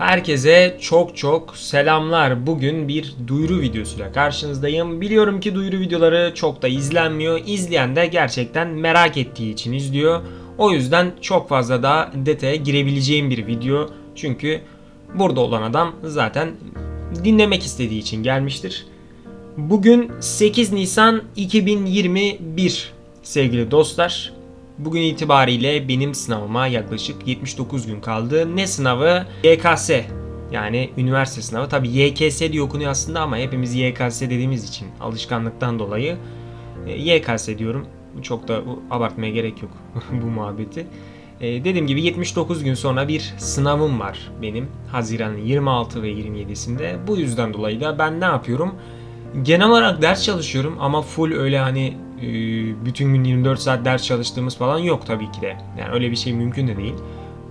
Herkese çok çok selamlar. Bugün bir duyuru videosuyla karşınızdayım. Biliyorum ki duyuru videoları çok da izlenmiyor. İzleyen de gerçekten merak ettiği için izliyor. O yüzden çok fazla daha detaya girebileceğim bir video. Çünkü burada olan adam zaten dinlemek istediği için gelmiştir. Bugün 8 Nisan 2021 sevgili dostlar. Bugün itibariyle benim sınavıma yaklaşık 79 gün kaldı. Ne sınavı? YKS. Yani üniversite sınavı. Tabi YKS diye okunuyor aslında ama hepimiz YKS dediğimiz için alışkanlıktan dolayı e, YKS diyorum. Çok da abartmaya gerek yok bu muhabbeti. E, dediğim gibi 79 gün sonra bir sınavım var benim. Haziran'ın 26 ve 27'sinde. Bu yüzden dolayı da ben ne yapıyorum? Genel olarak ders çalışıyorum ama full öyle hani bütün gün 24 saat ders çalıştığımız falan yok tabii ki de. Yani öyle bir şey mümkün de değil.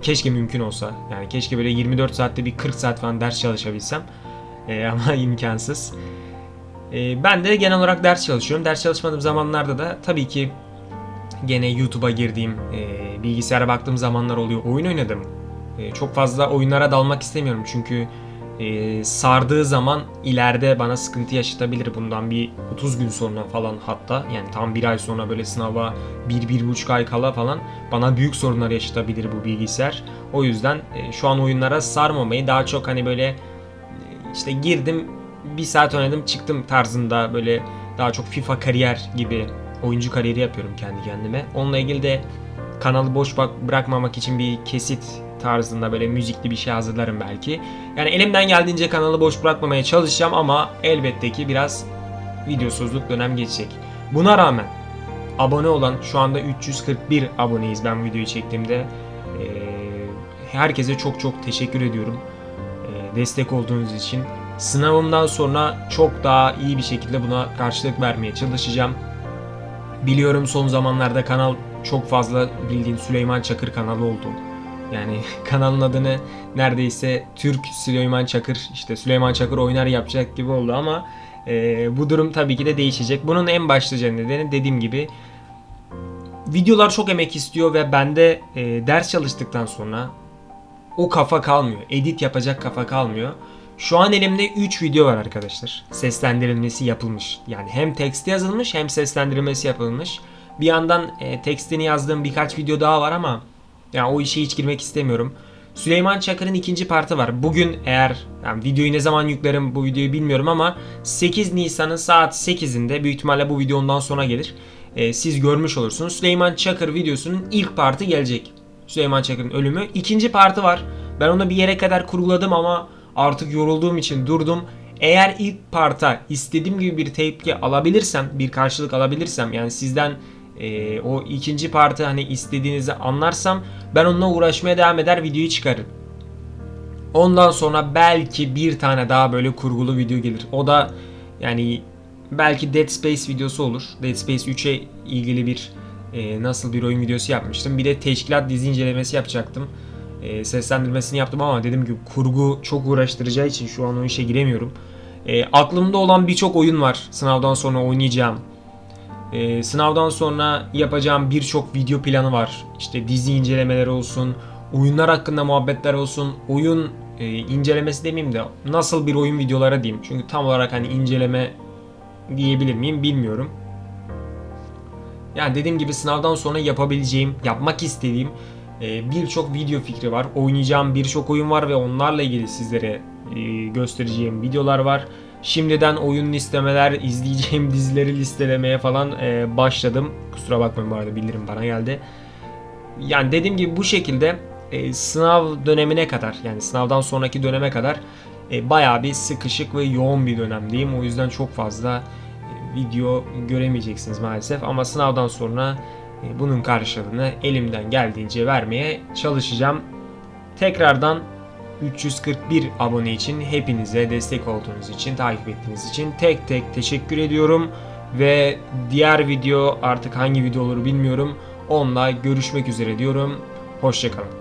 Keşke mümkün olsa. Yani keşke böyle 24 saatte bir 40 saat falan ders çalışabilsem. E, ama imkansız. E, ben de genel olarak ders çalışıyorum. Ders çalışmadığım zamanlarda da tabii ki gene YouTube'a girdiğim, e, bilgisayara baktığım zamanlar oluyor. Oyun oynadım. E, çok fazla oyunlara dalmak istemiyorum çünkü e, sardığı zaman ileride bana sıkıntı yaşatabilir bundan bir 30 gün sonra falan hatta yani tam bir ay sonra böyle sınava bir bir buçuk ay kala falan bana büyük sorunlar yaşatabilir bu bilgisayar. O yüzden e, şu an oyunlara sarmamayı daha çok hani böyle e, işte girdim bir saat oynadım çıktım tarzında böyle daha çok FIFA kariyer gibi oyuncu kariyeri yapıyorum kendi kendime. Onunla ilgili de kanalı boş bırakmamak için bir kesit tarzında böyle müzikli bir şey hazırlarım belki. Yani elimden geldiğince kanalı boş bırakmamaya çalışacağım ama elbette ki biraz videosuzluk dönem geçecek. Buna rağmen abone olan şu anda 341 aboneyiz ben videoyu çektiğimde. Ee, herkese çok çok teşekkür ediyorum. Ee, destek olduğunuz için. Sınavımdan sonra çok daha iyi bir şekilde buna karşılık vermeye çalışacağım. Biliyorum son zamanlarda kanal çok fazla bildiğin Süleyman Çakır kanalı oldu. Yani kanalın adını neredeyse Türk Süleyman Çakır işte Süleyman Çakır oynar yapacak gibi oldu ama e, bu durum tabii ki de değişecek. Bunun en başlıca nedeni dediğim gibi videolar çok emek istiyor ve bende e, ders çalıştıktan sonra o kafa kalmıyor. Edit yapacak kafa kalmıyor. Şu an elimde 3 video var arkadaşlar. Seslendirilmesi yapılmış. Yani hem teksti yazılmış hem seslendirilmesi yapılmış. Bir yandan e, tekstini yazdığım birkaç video daha var ama yani o işe hiç girmek istemiyorum. Süleyman Çakır'ın ikinci partı var. Bugün eğer yani videoyu ne zaman yüklerim bu videoyu bilmiyorum ama 8 Nisan'ın saat 8'inde büyük ihtimalle bu video ondan sonra gelir. Ee, siz görmüş olursunuz. Süleyman Çakır videosunun ilk partı gelecek. Süleyman Çakır'ın ölümü. İkinci partı var. Ben onu bir yere kadar kurguladım ama artık yorulduğum için durdum. Eğer ilk parta istediğim gibi bir tepki alabilirsem, bir karşılık alabilirsem yani sizden e, o ikinci partı hani istediğinizi anlarsam ben onunla uğraşmaya devam eder videoyu çıkarım. Ondan sonra belki bir tane daha böyle kurgulu video gelir. O da yani belki Dead Space videosu olur. Dead Space 3'e ilgili bir e, nasıl bir oyun videosu yapmıştım. Bir de teşkilat dizi incelemesi yapacaktım. E, seslendirmesini yaptım ama dedim ki kurgu çok uğraştıracağı için şu an o işe giremiyorum. E, aklımda olan birçok oyun var sınavdan sonra oynayacağım. Ee, sınavdan sonra yapacağım birçok video planı var. İşte dizi incelemeleri olsun, oyunlar hakkında muhabbetler olsun, oyun e, incelemesi demeyeyim de nasıl bir oyun videolara diyeyim. Çünkü tam olarak hani inceleme diyebilir miyim bilmiyorum. Yani dediğim gibi sınavdan sonra yapabileceğim, yapmak istediğim e, birçok video fikri var. Oynayacağım birçok oyun var ve onlarla ilgili sizlere e, göstereceğim videolar var. Şimdiden oyun listemeler, izleyeceğim dizileri listelemeye falan e, başladım. Kusura bakmayın bu arada bildirim bana geldi. Yani dediğim gibi bu şekilde e, sınav dönemine kadar yani sınavdan sonraki döneme kadar e, bayağı bir sıkışık ve yoğun bir dönemdeyim. O yüzden çok fazla e, video göremeyeceksiniz maalesef. Ama sınavdan sonra e, bunun karşılığını elimden geldiğince vermeye çalışacağım. Tekrardan 341 abone için hepinize destek olduğunuz için, takip ettiğiniz için tek tek teşekkür ediyorum. Ve diğer video artık hangi video olur bilmiyorum. Onunla görüşmek üzere diyorum. Hoşçakalın.